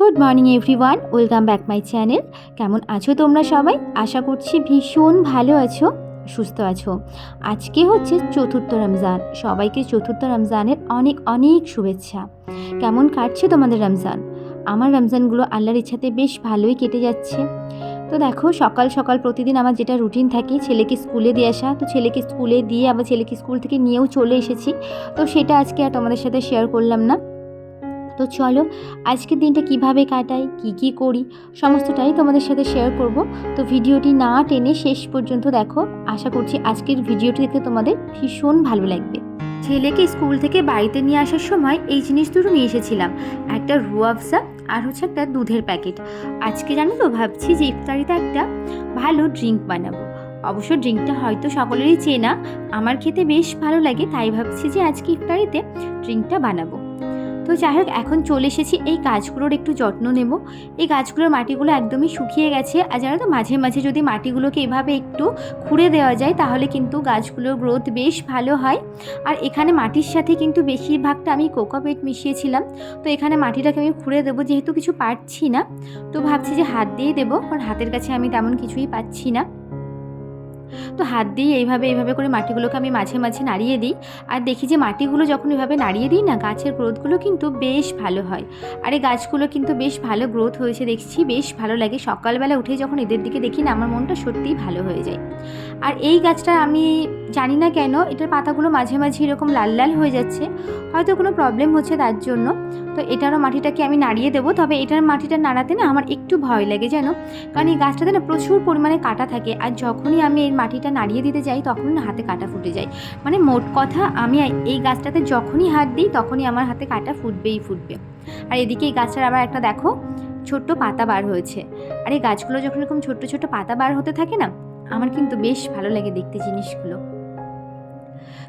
Good morning everyone welcome back my channel কেমন আছো তোমরা সবাই? আশা করছি ভীষণ ভালো আছো, সুস্থ আছো। আজকে হচ্ছে চতুর্থ রমজান। সবাইকে চতুর্থ রমজানের অনেক অনেক শুভেচ্ছা। কেমন কাটছে তোমাদের রমজান? আমার রমজানগুলো আল্লাহর ইচ্ছাতে বেশ ভালোই কেটে যাচ্ছে। তো দেখো, সকাল সকাল প্রতিদিন আমার যেটা রুটিন থাকে, ছেলেকে স্কুলে দিয়ে আসা। তো ছেলেকে স্কুলে দিয়ে আবার ছেলেকে স্কুল থেকে নিয়েও চলে এসেছি। তো সেটা আজকে আর তোমাদের সাথে শেয়ার করলাম না। তো চলো, আজকের দিনটা কীভাবে কাটাই, কি কি করি, সমস্তটাই তোমাদের সাথে শেয়ার করব। তো ভিডিওটি না টেনে শেষ পর্যন্ত দেখো। আশা করছি আজকের ভিডিওটি দেখতে তোমাদের ভীষণ ভালো লাগবে। ছেলেকে স্কুল থেকে বাড়িতে নিয়ে আসার সময় এই জিনিস দুটো নিয়ে এসেছিলাম। একটা রুয়াফজা আর হচ্ছে একটা দুধের প্যাকেট। আজকে জানো তো ভাবছি যে ইফতারিতে একটা ভালো ড্রিঙ্ক বানাবো। অবশ্য ড্রিঙ্কটা হয়তো সকলেরই চেনা, আমার খেতে বেশ ভালো লাগে, তাই ভাবছি যে আজকে ইফতারিতে ড্রিঙ্কটা বানাবো। তো যাই হোক, এখন চলে এসেছি। এই গাছগুলোর একটু যত্ন নেব। এই গাছগুলোর মাটিগুলো একদমই শুকিয়ে গেছে। আর জানো তো, মাঝে মাঝে যদি মাটিগুলোকে এভাবে একটু খুঁড়ে দেওয়া যায়, তাহলে কিন্তু গাছগুলোর গ্রোথ বেশ ভালো হয়। আর এখানে মাটির সাথে কিন্তু বেশিরভাগটা আমি কোকোপিট মিশিয়েছিলাম। তো এখানে মাটিটাকে আমি খুঁড়ে দেবো, যেহেতু কিছু পারছি না। তো ভাবছি যে হাত দিয়ে দেবো, কারণ হাতের কাছে আমি তেমন কিছুই পাচ্ছি না। তো হাত দিয়ে এইভাবে এইভাবে করে মাটিগুলোকে আমি মাঝে মাঝে নাড়িয়ে দিই। আর দেখি যে মাটিগুলো যখন এভাবে নাড়িয়ে দিই না, গাছের গ্রোথগুলো কিন্তু বেশ ভালো হয়। আর এই গাছগুলো কিন্তু বেশ ভালো গ্রোথ হয়েছে দেখছি, বেশ ভালো লাগে। সকালবেলা উঠে যখন এদের দিকে দেখি না, আমার মনটা সত্যিই ভালো হয়ে যায়। আর এই গাছটা আমি জানি না কেন, এটার পাতাগুলো মাঝে মাঝে এরকম লাল লাল হয়ে যাচ্ছে। হয়তো কোনো প্রবলেম হচ্ছে তার জন্য। তো এটারও মাটিটাকে আমি নাড়িয়ে দেবো। তবে এটার মাটিটা নাড়াতে না আমার একটু ভয় লাগে যেন কারণ এই গাছটাতে না প্রচুর পরিমাণে কাটা থাকে। আর যখনই আমি এই মাটিটা নাড়িয়ে দিতে যাই তখন হাতে কাটা ফুটে যায়। মানে মোট কথা, আমি এই গাছটাতে যখনই হাত দিই, তখনই আমার হাতে কাটা ফুটবেই ফুটবে। আর এদিকে এই গাছটার আবার একটা দেখো, ছোট্ট পাতা বার হয়েছে। আর এই গাছগুলো যখন এরকম ছোট্ট ছোট্ট পাতা বার হতে থাকে না, আমার কিন্তু বেশ ভালো লাগে দেখতে জিনিসগুলো।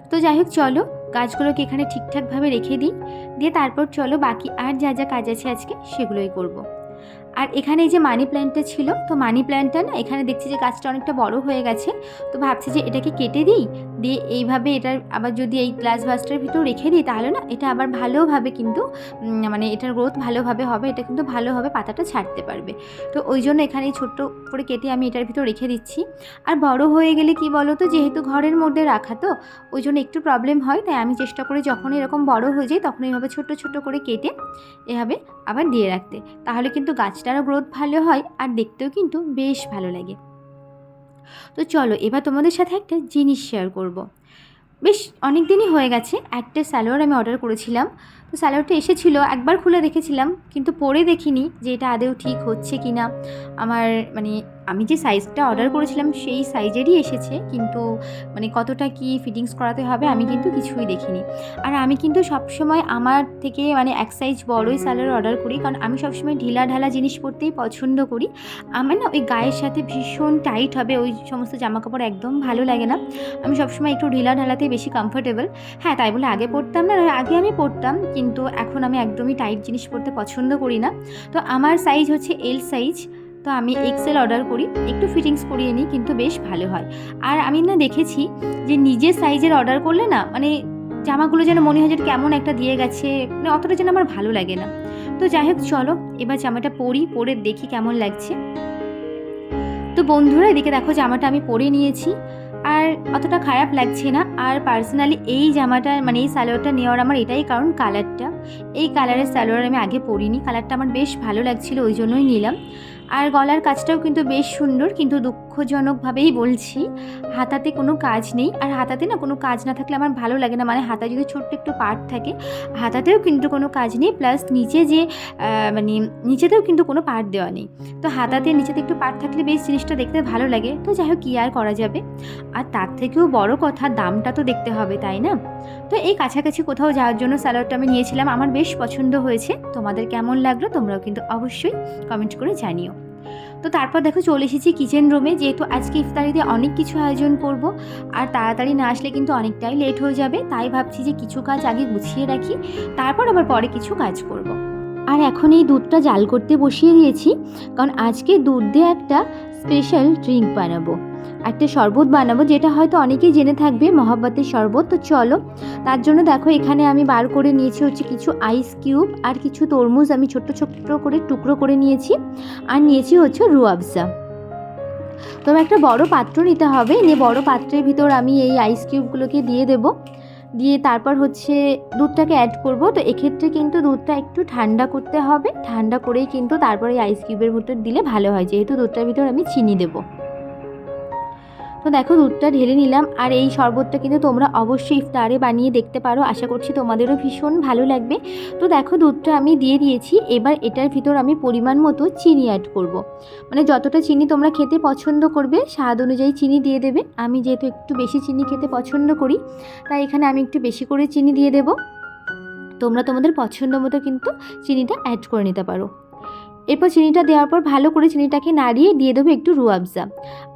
তো যাই হোক, চলো গাছগুলোকে এখানে ঠিকঠাকভাবে রেখে দিই। দিয়ে তারপর চলো বাকি আর যা যা কাজ আছে আজকে, সেগুলোই করব। আর এখানে যে মানি প্ল্যান্টটা ছিল, তো মানি প্ল্যান্টটা না, এখানে দেখছি যে গাছটা অনেকটা বড় হয়ে গেছে। তো ভাবছি যে এটাকে কেটে দিই, দিয়ে এইভাবে এটার আবার যদি এই গ্লাস ভাসটার ভিতর রেখে দিই, তাহলে না এটা আবার ভালোভাবে কিন্তু মানে এটার গ্রোথ ভালোভাবে হবে, এটা কিন্তু ভালোভাবে পাতাটা ছাড়তে পারবে। তো ওই জন্য এখানে ছোট্ট করে কেটে আমি এটার ভিতর রেখে দিচ্ছি। আর বড় হয়ে গেলে কি বলো তো যেহেতু ঘরের মধ্যে রাখা তো, ওই জন্য একটু প্রবলেম হয়, তাই আমি চেষ্টা করি যখন এরকম বড় হয়ে যায় তখন এইভাবে ছোট ছোট করে কেটে এভাবে আবার দিয়ে রাখতে। তাহলে কিন্তু গাছটারও গ্রোথ ভালো হয় আর দেখতেও কিন্তু বেশ ভালো লাগে। তো চলো, এবার তোমাদের সাথে একটা জিনিস শেয়ার করব। বেশ অনেক দিনই হয়ে গেছে, একটা স্যালোয়ার আমি অর্ডার করেছিলাম। তো স্যালোয়ারটা এসেছিল, একবার খুলে দেখেছিলাম, কিন্তু পরে দেখিনি যে এটা আদেও ঠিক হচ্ছে কি না আমার মানে আমি যে সাইজটা অর্ডার করেছিলাম সেই সাইজেরই এসেছে, কিন্তু মানে কতটা কি ফিটিংস করাতে হবে আমি কিন্তু কিছুই দেখিনি। আর আমি কিন্তু সবসময় আমার থেকে মানে এক সাইজ বড়ই স্যালোয়ার অর্ডার করি, কারণ আমি সবসময় ঢিলা ঢালা জিনিস পরতেই পছন্দ করি। আমার না ওই গায়ের সাথে ভীষণ টাইট হবে, ওই সমস্ত জামা কাপড় একদম ভালো লাগে না। আমি সবসময় একটু ঢিলা ঢালাতেই বেশি কমফোর্টেবল হ্যাঁ তাই বলে আগে পরতাম না, আগে আমি পরতাম, কিন্তু এখন আমি একদমই টাইট জিনিস পরতে পছন্দ করি না। তো আমার সাইজ হচ্ছে এল সাইজ তো আমি এক্সেল অর্ডার করি, একটু ফিটিংস করিয়ে নিই, কিন্তু বেশ ভালো হয়। আর আমি না দেখেছি যে নিজের সাইজের অর্ডার করলে না মানে জামাগুলো যেন মনে হয় যে কেমন একটা দিয়ে গেছে মানে অতটা যেন আমার ভালো লাগে না। তো যাই হোক, চলো এবার জামাটা পরি, পরে দেখি কেমন লাগছে। তো বন্ধুরা, এদিকে দেখো জামাটা আমি পরে নিয়েছি। আর অতটা খারাপ লাগছে না। আর পার্সোনালি এই জামাটা মানে এই সালোয়ারটা নেওয়ার আমার এটাই কারণ কালারটা এই কালারের সালোয়ার আমি আগে পরিনি। কালারটা আমার বেশ ভালো লাগছিল, ওই জন্যই নিলাম। আর গলার কাজটাও কিন্তু বেশ সুন্দর, কিন্তু দুঃখজনকভাবেই বলছি, হাতাতে কোনো কাজ নেই। আর হাতাতে না কোনো কাজ না থাকলে আমার ভালো লাগে না। মানে হাতা যদি ছোট্ট একটু পার্ট থাকে, হাতাতেও কিন্তু কোনো কাজ নেই। প্লাস নিচে যে মানে নিচেতেও কিন্তু কোনো পার্ট দেওয়া নেই। তো হাতাতে নিচেতে একটু পার্ট থাকলে বেশ জিনিসটা দেখতে ভালো লাগে। তো যাই হোক, কী আর করা যাবে? আর তার থেকেও বড় কথা, দামটা তো দেখতে হবে, তাই না? তো এই কাছাকাছি কোথাও যাওয়ার জন্য স্যালাডটা আমি নিয়েছিলাম। আমার বেশ পছন্দ হয়েছে। তোমাদের কেমন লাগল তোমরাও কিন্তু অবশ্যই কমেন্ট করে জানিও। তো তারপর দেখো চলে এসেছি কিচেন রুমে যেহেতু আজকে ইফতারিতে অনেক কিছু আয়োজন করব, আর তাড়াতাড়ি না আসলে কিন্তু অনেকটাই লেট হয়ে যাবে, তাই ভাবছি যে কিছু কাজ আগে গুছিয়ে রাখি, তারপর আবার পরে কিছু কাজ করব। আর এখন এই দুধটা জাল করতে বসিয়ে দিয়েছি, কারণ আজকে দুধ দিয়ে একটা স্পেশাল ড্রিঙ্ক বানাবো একটা শরবত বানাবো যেটা হয়তো অনেকেই জেনে থাকবে, মহাব্বাতের শরবত। তো চলো, তার জন্য দেখো এখানে আমি বার করে নিয়েছি হচ্ছে কিছু আইস কিউব আর কিছু তরমুজ। আমি ছোট্ট ছোট্ট করে টুকরো করে নিয়েছি আর নিয়েছি হচ্ছে রুয়াবজা। তবে একটা বড় পাত্র নিতে হবে। নিয়ে বড় পাত্রের ভিতর আমি এই আইস কিউবগুলোকে দিয়ে দেব। দিয়ে তারপর হচ্ছে দুধটাকে অ্যাড করব। তো এক্ষেত্রে কিন্তু দুধটা একটু ঠান্ডা করতে হবে। ঠান্ডা করেই কিন্তু তারপরে আইস কিউবের ভিতর দিলে ভালো হয়। যেহেতু দুধটার ভিতর আমি চিনি দেবো। তো দেখো, দুধটা ঢেলে নিলাম। আর এই শরবতটা কিন্তু তোমরা অবশ্যই ইফতারে বানিয়ে দেখতে পারো। আশা করছি তোমাদেরও ভীষণ ভালো লাগবে। তো দেখো, দুধটা আমি দিয়ে দিয়েছি। এবার এটার ভিতর আমি পরিমাণ মতো চিনি অ্যাড করব। মানে যতটা চিনি তোমরা খেতে পছন্দ করবে, স্বাদ অনুযায়ী চিনি দিয়ে দেবে। আমি যেহেতু একটু বেশি চিনি খেতে পছন্দ করি, তাই এখানে আমি একটু বেশি করে চিনি দিয়ে দেবো। তোমরা তোমাদের পছন্দ মতো কিন্তু চিনিটা অ্যাড করে নিতে পারো। এরপর চিনিটা দেওয়ার পর ভালো করে চিনিটাকে নাড়িয়ে দিয়ে দেবো একটু রুয়াবজা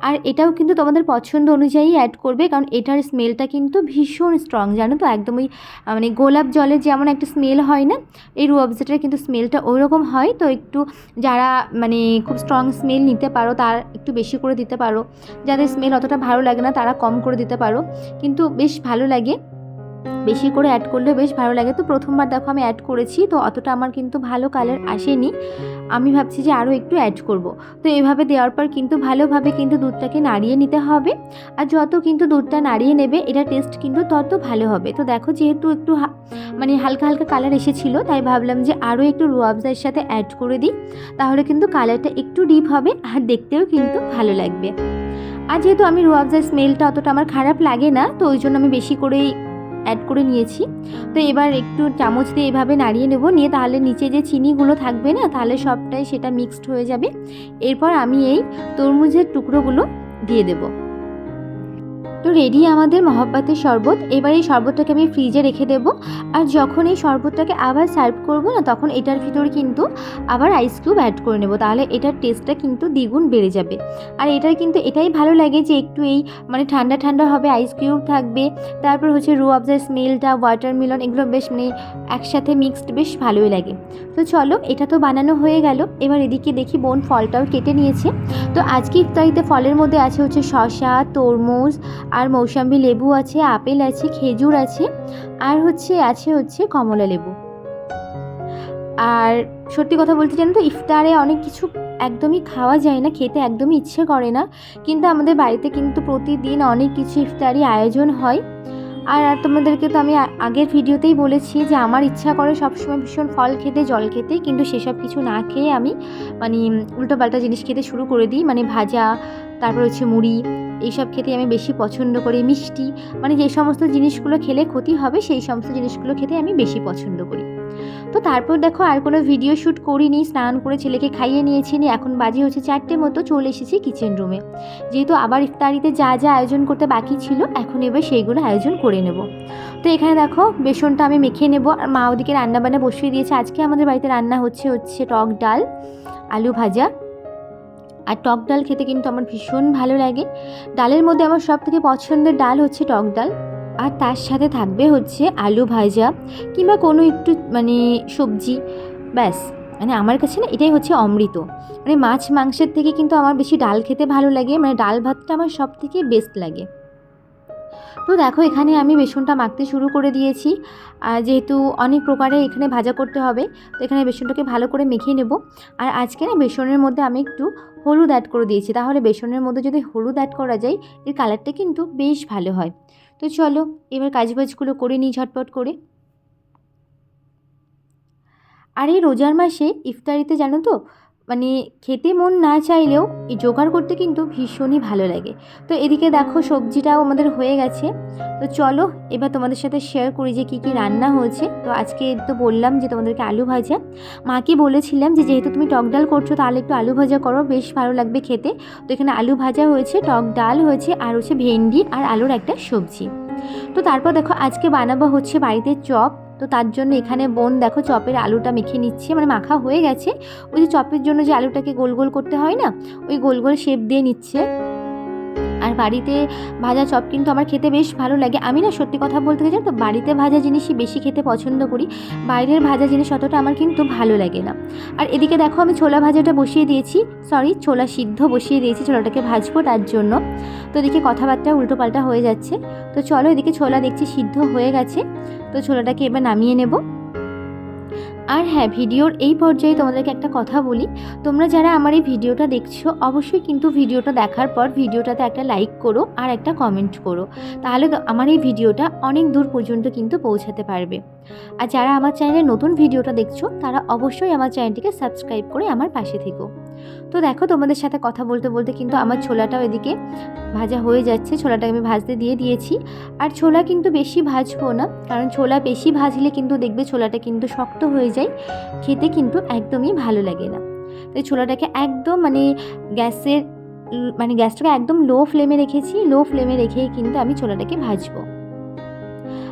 আর এটাও কিন্তু তোমাদের পছন্দ অনুযায়ী অ্যাড করবে কারণ এটার স্মেলটা কিন্তু ভীষণ স্ট্রং জানো তো? একদমই আহ, মানে গোলাপ জলের যেমন একটা স্মেল হয় না এই রুয়াবজাটার কিন্তু স্মেলটা ওই রকম হয়। তো একটু যারা মানে খুব স্ট্রং স্মেল নিতে পারো তার একটু বেশি করে দিতে পারো। যাদের স্মেল অতটা ভালো লাগে না তারা কম করে দিতে পারো। কিন্তু বেশ ভালো লাগে। বেশি করে অ্যাড করলে বেশ ভালো লাগে। তো প্রথমবার দেখো আমি অ্যাড করেছি, তো অতটা আমার কিন্তু ভালো কালার আসেনি। আমি ভাবছি যে আরও একটু অ্যাড করব। তো এভাবে দেওয়ার পর কিন্তু ভালোভাবে কিন্তু দুধটাকে নাড়িয়ে নিতে হবে। আর যত কিন্তু দুধটা নাড়িয়ে নেবে, এটা টেস্ট কিন্তু তত ভালো হবে। তো দেখো যেহেতু একটু মানে হালকা হালকা কালার এসেছিল, তাই ভাবলাম যে আরও একটু রুয়াবজার সাথে অ্যাড করে দিই। তাহলে কিন্তু কালারটা একটু ডিপ হবে, আর দেখতেও কিন্তু ভালো লাগবে। আর যেহেতু আমি রুয়াবজার স্মেলটা অতটা আমার খারাপ লাগে না, তো ওই জন্য আমি বেশি করেই অ্যাড করে নিয়েছি। তো এবার একটু চামচ দিয়ে এভাবে নাড়িয়ে নেব। নিয়ে তাহলে নিচে যে চিনিগুলো থাকবে না, তাহলে সবটাই সেটা মিক্সড হয়ে যাবে। এরপর আমি এই তরমুজের টুকরোগুলো দিয়ে দেবো। তো রেডি আমাদের মহাব্বাতের শরবত। এবার এই শরবতটাকে আমি ফ্রিজে রেখে দেবো। আর যখন এই শরবতটাকে আবার সার্ভ করব না, তখন এটার ভিতরে কিন্তু আবার আইস কিউব অ্যাড করে নেব। তাহলে এটার টেস্টটা কিন্তু দ্বিগুণ বেড়ে যাবে। আর এটার কিন্তু এটাই ভালো লাগে যে একটু এই মানে ঠান্ডা ঠান্ডা হবে আইস কিউব থাকবে। তারপর হচ্ছে রু অফজার স্মেলটা ওয়াটারমেলন এগুলো বেশ মানে একসাথে মিক্সড বেশ ভালোই লাগে। তো চলো, এটা তো বানানো হয়ে গেল। এবার এদিকে দেখি বোন ফলটাও কেটে নিয়েছে। তো আজকে ইফতারিতে ফলের মধ্যে আছে হচ্ছে শশা তরমুজ আর মৌসাম্বি লেবু আছে, আপেল আছে, খেজুর আছে আর হচ্ছে, আছে হচ্ছে কমলা লেবু। আর সত্যি কথা বলতে জানো তো, ইফতারে অনেক কিছু একদমই খাওয়া যায় না, খেতে একদমই ইচ্ছে করে না। কিন্তু আমাদের বাড়িতে কিন্তু প্রতিদিন অনেক কিছু ইফতারি আয়োজন হয়। আর আর তোমাদেরকে তো আমি আগের ভিডিওতেই বলেছি যে আমার ইচ্ছা করে সবসময় ভীষণ ফল খেতে, জল খেতে, কিন্তু সেসব কিছু না খেয়ে আমি মানে উল্টোপাল্টা জিনিস খেতে শুরু করে দিই। মানে ভাজা, তারপর হচ্ছে মুড়ি, এইসব খেতে আমি বেশি পছন্দ করি। মিষ্টি মানে যে সমস্ত জিনিসগুলো খেলে ক্ষতি হবে, সেই সমস্ত জিনিসগুলো খেতে আমি বেশি পছন্দ করি। তো তারপর দেখো আর কোনো ভিডিও শ্যুট করিনি, স্নান করে ছেলেকে খাইয়ে নিয়েছি নি। এখন বাজে হচ্ছে চারটে মতো, চলে এসেছি কিচেন রুমে যেহেতু আবার ইফতারিতে যা যা আয়োজন করতে বাকি ছিল, এখন এবার সেইগুলো আয়োজন করে নেব। তো এখানে দেখো, বেসনটা আমি মেখে নেব। আর মা ওদিকে রান্নাবান্না বসিয়ে দিয়েছে। আজকে আমাদের বাড়িতে রান্না হচ্ছে হচ্ছে টক ডাল, আলু ভাজা। আর টক ডাল খেতে কিন্তু আমার ভীষণ ভালো লাগে। ডালের মধ্যে আমার সব থেকে পছন্দের ডাল হচ্ছে টক ডাল। আর তার সাথে থাকবে হচ্ছে আলু ভাজা কিংবা কোনো একটু মানে সবজি। ব্যাস। মানে আমার কাছে না এটাই হচ্ছে অমৃত। মানে মাছ মাংসের থেকে কিন্তু আমার বেশি ডাল খেতে ভালো লাগে। মানে ডাল ভাতটা আমার সব থেকে বেস্ট লাগে। তো দেখো, এখানে আমি বেসনটা মাখতে শুরু করে দিয়েছি। আর যেহেতু অনেক প্রকারে এখানে ভাজা করতে হবে, তো এখানে বেসনটাকে ভালো করে মেখে নেব। আর আজকে না বেসনের মধ্যে আমি একটু হলুদ অ্যাড করে দিয়েছি। তাহলে বেসনের মধ্যে যদি হলুদ অ্যাড করা যায়, এর কালারটা কিন্তু বেশ ভালো হয়। তো চলো, এবার কাজবাজগুলো করে নিই ঝটপট করে। আর এই রোজার মাসে ইফতারিতে জানো তো মানে খেতে মন না চাইলেও এই জোগাড় করতে কিন্তু ভীষণই ভালো লাগে। তো এদিকে দেখো সবজিটাও আমাদের হয়ে গেছে। তো চলো এবার তোমাদের সাথে শেয়ার করি যে কী কী রান্না হয়েছে। তো আজকে তো বললাম যে তোমাদেরকে আলু ভাজা। মাকে বলেছিলাম যে যেহেতু তুমি টক ডাল করছ তাহলে একটু আলু ভাজা করো, বেশ ভালো লাগবে খেতে। তো এখানে আলু ভাজা হয়েছে, টক ডাল হয়েছে আর হচ্ছে ভেন্ডি আর আলুর একটা সবজি। তো তারপর দেখো আজকে বানাবো হচ্ছে বাড়িতে চপ। তো তার জন্য এখানে বোন দেখো চপের আলুটা মেখে নিচ্ছে মানে মাখা হয়ে গেছে। ওই যে চপের জন্য যে আলুটাকে গোল গোল করতে হয় না, ওই গোল গোল শেপ দিয়ে নিচ্ছে। আর বাড়িতে ভাজা চপ কিন্তু আমার খেতে বেশ ভালো লাগে। আমি না সত্যি কথা বলতে গেলে তো, বাড়িতে ভাজা জিনিসই বেশি খেতে পছন্দ করি। বাইরের ভাজা জিনিস অতটা আমার কিন্তু ভালো লাগে না। আর এদিকে দেখো আমি ছোলা ভাজাটা বসিয়ে দিয়েছি। সরি ছোলা সিদ্ধ বসিয়ে দিয়েছি, ছোলাটাকে ভাজবো তার জন্য। তো এদিকে কথাবার্তা উল্টোপাল্টা হয়ে যাচ্ছে। তো চলো এদিকে ছোলা দেখছি সিদ্ধ হয়ে গেছে। তো ছোলাটাকে এবার নামিয়ে নেব। আর হ্যাঁ ভিডিওর এই পর্যায়ে তোমাদেরকে একটা কথা বলি। তোমরা যারা আমার এই ভিডিওটা দেখছ, অবশ্যই কিন্তু ভিডিওটা দেখার পর ভিডিওটাতে একটা লাইক করো আর একটা কমেন্ট করো। তাহলে আমার এই ভিডিওটা অনেক দূর পর্যন্ত কিন্তু পৌঁছাতে পারবে। আর যারা আমার চ্যানেলে নতুন ভিডিওটা দেখছ, তারা অবশ্যই আমার চ্যানেলটিকে সাবস্ক্রাইব করে আমার পাশে থেকো। তো দেখো, তোমাদের সাথে কথা বলতে বলতে কিন্তু আমার ছোলাটাও এদিকে ভাজা হয়ে যাচ্ছে। ছোলাটাকে আমি ভাজতে দিয়ে দিয়েছি। আর ছোলা কিন্তু বেশি ভাজবো না, কারণ ছোলা বেশি ভাজলে কিন্তু দেখবে ছোলাটা কিন্তু শক্ত হয়ে যায়। খেতে কিন্তু একদমই ভালো লাগে না। তো এই ছোলাটাকে একদম মানে গ্যাসের মানে গ্যাসটাকে একদম লো ফ্লেমে রেখেছি। লো ফ্লেমে রেখেই কিন্তু আমি ছোলাটাকে ভাজবো।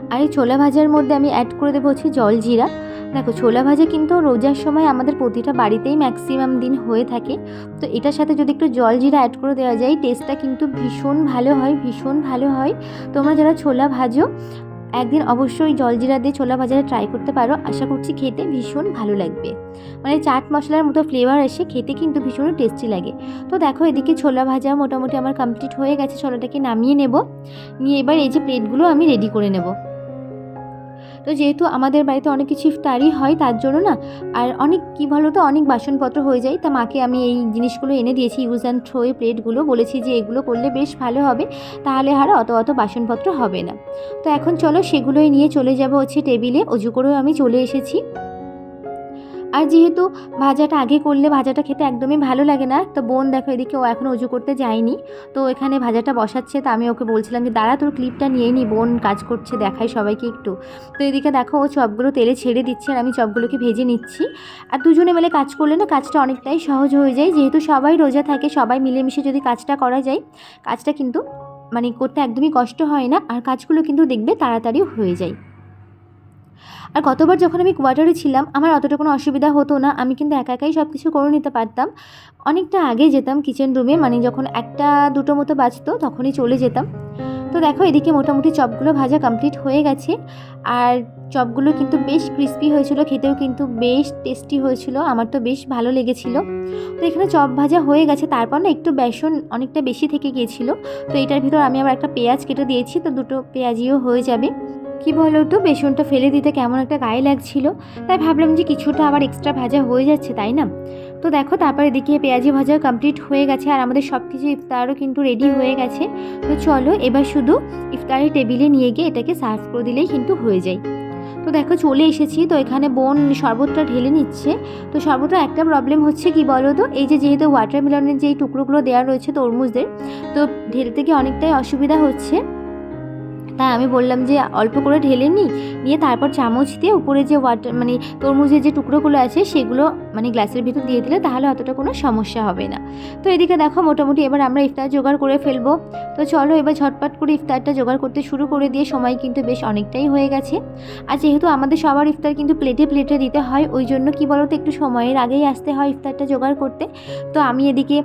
আর এই ছোলা ভাজার মধ্যে আমি অ্যাড করে দেবো হচ্ছে জল জিরা। দেখো, ছোলা ভাজা কিন্তু রোজার সময় আমাদের প্রতিটা বাড়িতেই ম্যাক্সিমাম দিন হয়ে থাকে। তো এটার সাথে যদি একটু জল জিরা অ্যাড করে দেওয়া যায় টেস্টটা কিন্তু ভীষণ ভালো হয়, ভীষণ ভালো হয়। তোমরা যারা ছোলা ভাজো, একদিন অবশ্যই জলজিরা দিয়ে ছোলা ভাজাটা ট্রাই করতে পারো। আশা করছি খেতে ভীষণ ভালো লাগবে। মানে চাট মশলার মতো ফ্লেভার এসে খেতে কিন্তু ভীষণ টেস্টি লাগে। তো দেখো, এদিকে ছোলা ভাজা মোটামুটি আমার কমপ্লিট হয়ে গেছে। ছোলাটাকে নামিয়ে নেব। নিয়ে এবার এই যে প্লেটগুলো আমি রেডি করে নেব। তো যেহেতু আমাদের বাড়িতে অনেক কিছু ইফতারি হয়, তার জন্য না, আর অনেক, কী বলো তো অনেক বাসনপত্র হয়ে যায়। তা মাকে আমি এই জিনিসগুলো এনে দিয়েছি ইউজ অ্যান্ড থ্রোয়ে প্লেটগুলো। বলেছি যে এগুলো করলে বেশ ভালো হবে, তাহলে আর অত অত বাসনপত্র হবে না। তো এখন চলো সেগুলোই নিয়ে চলে যাব হচ্ছে টেবিলে। অজু করেও আমি চলে এসেছি। আর যেহেতু ভাজাটা আগে করলে ভাজাটা খেতে একদমই ভালো লাগে না, তো বোন দেখো এদিকে ও এখন অজু করতে যায়নি, তো এখানে ভাজাটা বসাচ্ছে, তো আমি ওকে বলছিলাম যে দাঁড়া তোর ক্লিপটা নিয়ে নি, বোন কাজ করছে, দেখাই সবাইকে একটু। তো এদিকে দেখো ও চপগুলো তেলে ছেড়ে দিচ্ছে আর আমি চপগুলোকে ভেজে নিচ্ছি। আর দুজনে মিলে কাজ করলে না কাজটা অনেকটাই সহজ হয়ে যায়, যেহেতু সবাই রোজা থাকে, সবাই মিলেমিশে যদি কাজটা করা যায়, কাজটা কিন্তু মানে করতে একদমই কষ্ট হয় না, আর কাজগুলো কিন্তু দেখবে তাড়াতাড়ি হয়ে যায়। আর গতবার যখন আমি কোয়ার্টারে ছিলাম, আমার অতটা কোনো অসুবিধা হতো না। আমি কিন্তু একা একাই সব কিছু করে নিতে পারতাম। অনেকটা আগে যেতাম কিচেন রুমে মানে যখন একটা দুটো মতো বাজতো, তখনই চলে যেতাম। তো দেখো, এদিকে মোটামুটি চপগুলো ভাজা কমপ্লিট হয়ে গেছে। আর চপগুলো কিন্তু বেশ ক্রিস্পি হয়েছিল, খেতেও কিন্তু বেশ টেস্টি হয়েছিল। আমার তো বেশ ভালো লেগেছিল। তো এখানে চপ ভাজা হয়ে গেছে। তারপর না, একটু বেসন অনেকটা বেশি থেকে গিয়েছিল। তো এটার ভিতর আমি আবার একটা পেঁয়াজ কেটে দিয়েছি। তো দুটো পেঁয়াজিও হয়ে যাবে। কি বলো তো বেসনটা ফেলে দিতে কেমন একটা গায়ে লাগছিল। তাই ভাবলাম যে কিছুটা আবার এক্সট্রা ভাজা হয়ে যাচ্ছে, তাই না? তো দেখো, তারপর এদিকে পেঁয়াজি ভাজা কমপ্লিট হয়ে গেছে আর আমাদের সব কিছু ইফতারও কিন্তু রেডি হয়ে গেছে। তো চলো, এবার শুধু ইফতারের টেবিলে নিয়ে গিয়ে এটাকে সার্ভ করে দিলেই কিন্তু হয়ে যায়। তো দেখো, চলে এসেছি। তো এখানে বোন শরবতটা ঢেলে নিচ্ছে। তো শরবতটা একটা প্রবলেম হচ্ছে কি বলো তো এই যে যেহেতু ওয়াটারমেলনের যে টুকরোগুলো দেওয়া রয়েছে তরমুজদের, তো ঢেলতে গিয়ে অনেকটাই অসুবিধা হচ্ছে। তাই আমি বললাম যে অল্প করে ঢেলে নিই, নিয়ে তারপর চামচ দিয়ে উপরে যে ওয়াটার মানে তরমুজের যে টুকরোগুলো আছে সেগুলো মানে গ্লাসের ভিতর দিয়ে দিলে তাহলে অতটা কোনো সমস্যা হবে না। তো এদিকে দেখো মোটামুটি এবার আমরা ইফতার জোগাড় করে ফেলব। তো চলো এবার ঝটপট করে ইফতারটা জোগাড় করতে শুরু করে দিয়ে সময় কিন্তু বেশ অনেকটাই হয়ে গেছে। আর যেহেতু আমাদের সবার ইফতার কিন্তু প্লেটে প্লেটে দিতে হয়, ওই জন্য কি বলো তো একটু সময়ের আগেই আসতে হয় ইফতারটা জোগাড় করতে। তো আমি এদিকে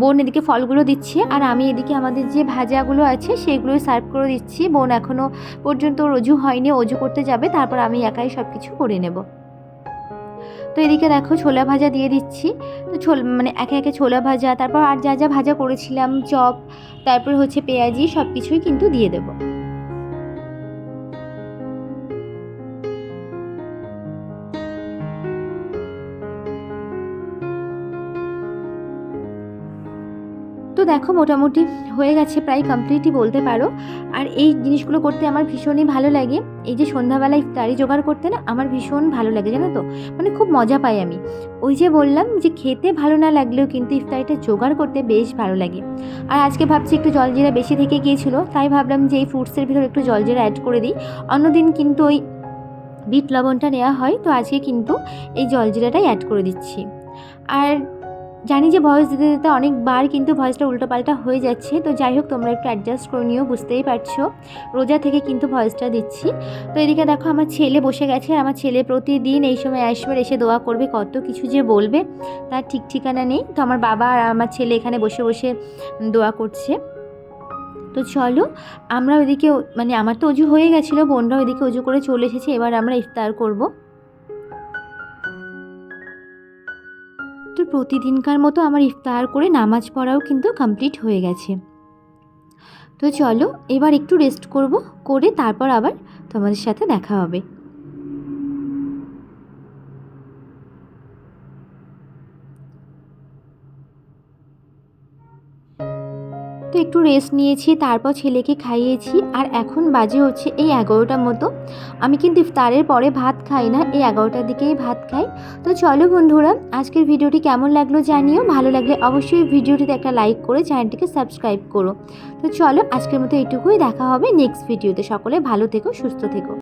বোন এদিকে ফলগুলো দিচ্ছে আর আমি এদিকে আমাদের যে ভাজাগুলো আছে সেগুলোই সার্ভ করে দিচ্ছি। বোন এখনও পর্যন্ত রজু হয়নি অজু করতে যাবে, তারপর আমি একাই সব কিছু করে নেব। তো এদিকে দেখো ছোলা ভাজা দিয়ে দিচ্ছি। তো ছোল মানে একে একে ছোলা ভাজা, তারপর আর যা যা ভাজা করেছিলাম, চপ, তারপর হচ্ছে পেঁয়াজি সব কিছুই কিন্তু দিয়ে দেবো। দেখো মোটামুটি হয়ে গেছে, প্রায় কমপ্লিটই বলতে পারো। আর এই জিনিসগুলো করতে আমার ভীষণই ভালো লাগে। এই যে সন্ধ্যাবেলা ইফতারি জোগাড় করতে না, আমার ভীষণ ভালো লাগে, জানো তো? মানে খুব মজা পাই আমি। ওই যে বললাম যে খেতে ভালো না লাগলেও কিন্তু ইফতারিটা জোগাড় করতে বেশ ভালো লাগে। আর আজকে ভাবছি একটু জলজিরা বেশি থেকে গিয়েছিল, তাই ভাবলাম যে এই ফ্রুটসের ভিতরে একটু জলজিরা অ্যাড করে দিই। অন্যদিন কিন্তু ওই বিট লবণটা নেওয়া হয়, তো আজকে কিন্তু এই জলজিরাটাই অ্যাড করে দিচ্ছি। আর জানি যে ভয়েস দিতে দিতে অনেকবার কিন্তু ভয়েসটা উল্টোপাল্টা হয়ে যাচ্ছে, তো যাই হোক তোমরা একটু অ্যাডজাস্ট করে নিও, বুঝতেই পারছ। রোজা থেকে কিন্তু ভয়েসটা দিচ্ছি। তো এদিকে দেখো আমার ছেলে বসে গেছে, আর আমার ছেলে প্রতিদিন এই সময় আসবে, এসে দোয়া করবে, কত কিছু যে বলবে, তার ঠিক ঠিকানা নেই। তো আমার বাবা আর আমার ছেলে এখানে বসে বসে দোয়া করছে। তো চলো, আমরা ওইদিকে মানে আমার তো অজু হয়ে গেছিল বোনরা ওইদিকে অজু করে চলে এসেছে, এবার আমরা ইফতার করব। প্রতিদিনকার মতো আমার ইফতার করে নামাজ পড়াও কিন্তু কমপ্লিট হয়ে গেছে। তো চলো, এবার একটু রেস্ট করব, করে তারপর আবার তোমাদের সাথে দেখা হবে। তো একটু রেস্ট নিয়েছি, তারপর ছেলেকে খাইয়েছি আর এখন বাজে হচ্ছে এই এগারোটার মতো। আমি কিন্তু ইফতারের পরে ভাত খাই না, এই এগারোটার দিকেই ভাত খাই। তো চলো বন্ধুরা, আজকের ভিডিওটি কেমন লাগল জানিও। ভালো লাগলে অবশ্যই ভিডিওটিতে একটা লাইক করে চ্যানেলটিকে সাবস্ক্রাইব করো। তো চলো আজকের মতো এইটুকুই, দেখা হবে নেক্সট ভিডিওতে সকলে ভালো থেকো, সুস্থ থেকো।